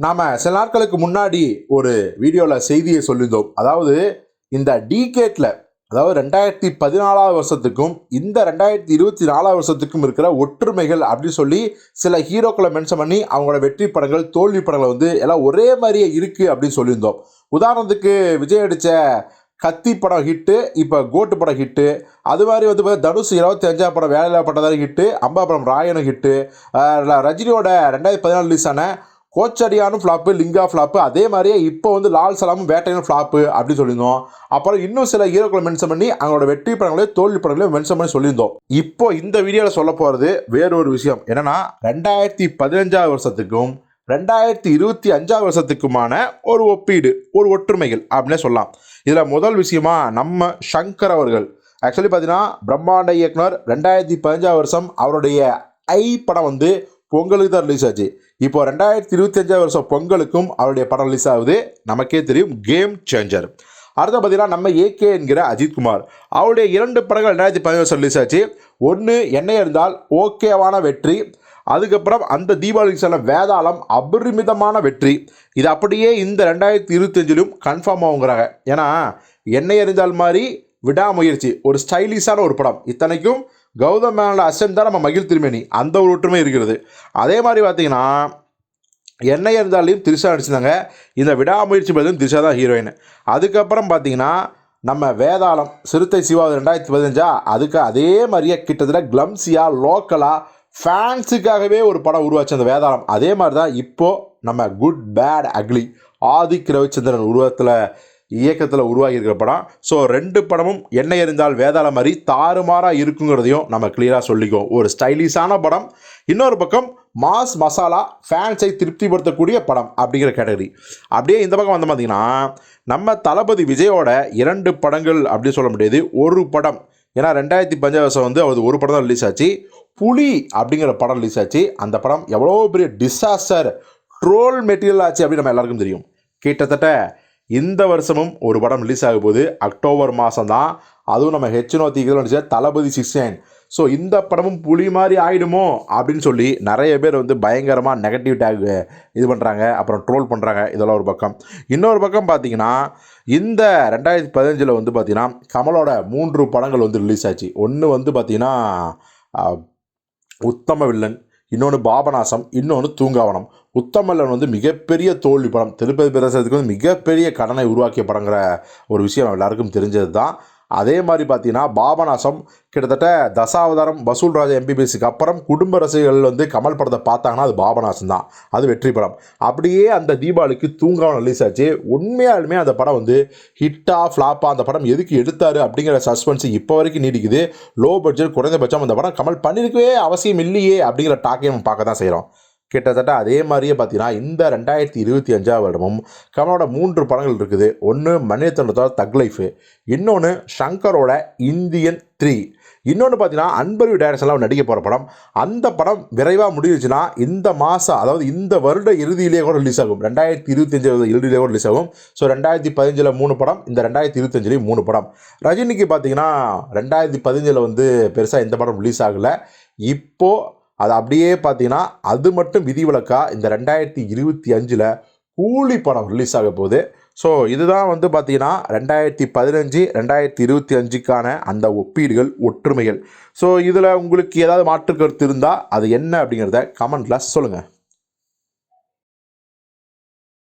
நாம் சில நாட்களுக்கு முன்னாடி ஒரு வீடியோவில் செய்தியை சொல்லியிருந்தோம். அதாவது இந்த டிகேட்டில் அதாவது ரெண்டாயிரத்தி பதினாலாவது வருஷத்துக்கும் இந்த ரெண்டாயிரத்தி இருபத்தி நாலாவது வருஷத்துக்கும் இருக்கிற ஒற்றுமைகள் அப்படின்னு சொல்லி சில ஹீரோக்களை மென்ஷன் பண்ணி அவங்களோட வெற்றி படங்கள் தோல்வி படங்கள் வந்து எல்லாம் ஒரே மாதிரியே இருக்குது அப்படின்னு சொல்லியிருந்தோம். உதாரணத்துக்கு விஜய் அடித்த கத்தி படம் ஹிட்டு இப்போ கோட்டு படம் ஹிட்டு அது மாதிரி வந்து பார்த்தா தனுஷ் இருபத்தி அஞ்சாம் படம் வேலையில்லா பட்டதாரி ஹிட்டு அம்பா படம் ராயனும் ஹிட்டு ரஜினியோட ரெண்டாயிரத்தி பதினாலு ரிலீஸ் ஆன கோச்சடியானும் ஃப்ளாப்பு லிங்கா ஃப்ளாப்பு அதே மாதிரியே இப்போ வந்து லால் சலாமும் வேட்டையனும் ஃப்ளாப்பு அப்படின்னு சொல்லியிருந்தோம். அப்புறம் இன்னும் சில ஹீரோக்களை மென்ஷன் பண்ணி அவங்களோட வெற்றி படங்களையும் தோல்வி படங்களையும் மென்ஷன் பண்ணி சொல்லியிருந்தோம். இப்போ இந்த வீடியோவில் சொல்ல போகிறது வேறொரு விஷயம். என்னன்னா ரெண்டாயிரத்தி பதினஞ்சாவது வருஷத்துக்கும் ரெண்டாயிரத்தி இருபத்தி அஞ்சாவது வருஷத்துக்குமான ஒரு ஒப்பீடு ஒரு ஒற்றுமைகள் அப்படின்னே சொல்லலாம். இதில் முதல் விஷயமா நம்ம சங்கர் அவர்கள். ஆக்சுவலி பார்த்தீங்கன்னா பிரம்மாண்ட இயக்குனர் ரெண்டாயிரத்தி பதினஞ்சாவது வருஷம் அவருடைய ஐ படம் வந்து பொங்கலுக்கு தான் ரிலீஸ் ஆச்சு. இப்போ ரெண்டாயிரத்தி இருபத்தஞ்சாவது வருஷம் பொங்கலுக்கும் அவருடைய படம் ரிலீஸ் ஆகுது. நமக்கே தெரியும் கேம் சேஞ்சர் அடுத்த பார்த்தீங்கன்னா நம்ம ஏகே என்கிற அஜித்குமார் அவருடைய இரண்டு படங்கள் ரெண்டாயிரத்தி பதினஞ்சு வருஷம் ரிலீஸ் ஆச்சு. ஒன்று என்ன இருந்தால் ஓகேவான வெற்றி. அதுக்கப்புறம் அந்த தீபாவளிக்கு சொன்ன வேதாளம் அபரிமிதமான வெற்றி. இது அப்படியே இந்த ரெண்டாயிரத்தி இருபத்தஞ்சிலும் கன்ஃபார்ம் ஆகுங்கிறாங்க. ஏன்னா என்ன எறிந்தால் மாதிரி விடாமுயற்சி. ஒரு ஸ்டைலிஷான ஒரு படம். இத்தனைக்கும் கௌதம் மேனோட அசன் தான் நம்ம மகிழ் திருமேனி. அந்த ஒரு ஒற்றுமை இருக்கிறது. அதே மாதிரி பார்த்தீங்கன்னா என்ன இருந்தாலையும் திரிஷா நடிச்சிருந்தாங்க. இந்த விடாமுயற்சி பதிலும் திரிஷா தான் ஹீரோயின். அதுக்கப்புறம் பார்த்தீங்கன்னா நம்ம வேதாளம் சிறுத்தை சிவாவது ரெண்டாயிரத்தி பதினஞ்சா அதுக்கு அதே மாதிரியே கிட்டத்தட்ட க்ளம்ஸியாக லோக்கலாக ஃபேன்ஸுக்காகவே ஒரு படம் உருவாச்சு அந்த வேதாளம். அதே மாதிரி தான் இப்போது நம்ம good bad ugly Adhik Ravichandran உருவத்தில் இயக்கத்தில் உருவாகியிருக்கிற படம். ஸோ ரெண்டு படமும் எண்ணெய் எரிந்தால் வேதாளம் மாதிரி தாறுமாறாக இருக்குங்கிறதையும் நம்ம கிளியராக சொல்லிக்கோ. ஒரு ஸ்டைலிஷான படம் இன்னொரு பக்கம் மாஸ் மசாலா ஃபேன்ஸை திருப்திப்படுத்தக்கூடிய படம் அப்படிங்கிற கேட்டகரி அப்படியே இந்த பக்கம் வந்து பார்த்தீங்கன்னா நம்ம தளபதி விஜயோட இரண்டு படங்கள் அப்படின்னு சொல்ல முடியாது ஒரு படம். ஏன்னா ரெண்டாயிரத்தி பஞ்சாவது வருஷம் வந்து அது ஒரு படம் தான் ரிலீஸ் ஆச்சு. புலி அப்படிங்கிற படம் ரிலீஸ் ஆச்சு. அந்த படம் எவ்வளோ பெரிய டிசாஸ்டர் ட்ரோல் மெட்டீரியல் ஆச்சு அப்படின்னு நம்ம எல்லாருக்கும் தெரியும். கிட்டத்தட்ட இந்த வருஷமும் ஒரு படம் ரிலீஸ் ஆக போகுது. அக்டோபர் மாதம் தான் அதுவும் நம்ம ஹெச்னோ தீக்கில் நடிச்ச தளபதி சிக்ஸ் ஸோ இந்த படமும் புலி மாதிரி ஆகிடுமோ அப்படின்னு சொல்லி நிறைய பேர் வந்து பயங்கரமாக நெகட்டிவ் டேக் இது பண்ணுறாங்க அப்புறம் ட்ரோல் பண்ணுறாங்க இதெல்லாம் ஒரு பக்கம். இன்னொரு பக்கம் பார்த்தீங்கன்னா இந்த ரெண்டாயிரத்தி பதினஞ்சில் வந்து பார்த்திங்கன்னா கமலோட மூன்று படங்கள் வந்து ரிலீஸ் ஆச்சு. ஒன்று வந்து பார்த்திங்கன்னா உத்தம வில்லன் இன்னொன்று பாபநாசம் இன்னொன்று தூங்காவனம். உத்தமல்லன் வந்து மிகப்பெரிய தோல்வி படம். திருப்பதி பிரதேசத்துக்கு வந்து மிகப்பெரிய கடனை உருவாக்கிய படங்கிற ஒரு விஷயம் எல்லாருக்கும் தெரிஞ்சது தான் அதே மாதிரி பார்த்தீங்கன்னா பாபநாசம் கிட்டத்தட்ட தசாவதாரம் வசூல் ராஜா எம்பிபிஎஸ்க்கு அப்புறம் குடும்ப ரசிகர்கள் வந்து கமல் படத்தை பார்த்தாங்கன்னா அது பாபநாசம் தான். அது வெற்றி படம். அப்படியே அந்த தீபாவளிக்கு தூங்காமல் ரிலீஸ் ஆச்சு. உண்மையாலுமே அந்த படம் வந்து ஹிட்டா ஃப்ளாப்பா அந்த படம் எதுக்கு எடுத்தாரு அப்படிங்கிற சஸ்பென்ஸ் இப்போ வரைக்கும் நீடிக்குது. லோ பட்ஜெட் குறைந்தபட்சம் அந்த படம் கமல் பண்ணியிருக்கவே அவசியம் இல்லையே அப்படிங்கிற டாக்கையும் நம்ம பார்க்க தான் செய்கிறோம் கிட்டத்தட்ட அதே மாதிரியே பார்த்தீங்கன்னா இந்த ரெண்டாயிரத்தி இருபத்தி அஞ்சாவது வருடமும் கமலோட மூன்று படங்கள் இருக்குது. ஒன்று மணிரத்னத்தோட தக் லைஃபு இன்னொன்று ஷங்கரோட இந்தியன் த்ரீ இன்னொன்று பார்த்தீங்கன்னா அன்பரி டைரக்ஷனில் நடிக்க போகிற படம். அந்த படம் விரைவாக முடிஞ்சிச்சுன்னா இந்த மாதம் அதாவது இந்த வருட இறுதியிலேயே கூட ரிலீஸ் ஆகும். ரெண்டாயிரத்தி இருபத்தஞ்சு இறுதியிலே கூட ரிலீஸ் ஆகும். ஸோ ரெண்டாயிரத்தி பதினஞ்சில் மூணு படம் இந்த ரெண்டாயிரத்தி இருபத்தஞ்சிலையும் மூணு படம். ரஜினிக்கு பார்த்தீங்கன்னா ரெண்டாயிரத்தி பதினஞ்சில் வந்து பெருசாக எந்த படம் ரிலீஸ் ஆகலை. இப்போது அது அப்படியே பார்த்தீங்கன்னா அது மட்டும் விதிவிலக்கா இந்த ரெண்டாயிரத்தி இருபத்தி அஞ்சில் கூலி படம் ரிலீஸ் ஆக போகுது. ஸோ இதுதான் வந்து பார்த்தீங்கன்னா ரெண்டாயிரத்தி பதினஞ்சு ரெண்டாயிரத்தி இருபத்தி அஞ்சுக்கான அந்த ஒப்பீடுகள் ஒற்றுமைகள். ஸோ இதில் உங்களுக்கு ஏதாவது மாற்று கருத்து இருந்தால் அது என்ன அப்படிங்கிறத கமெண்ட்டில் சொல்லுங்கள்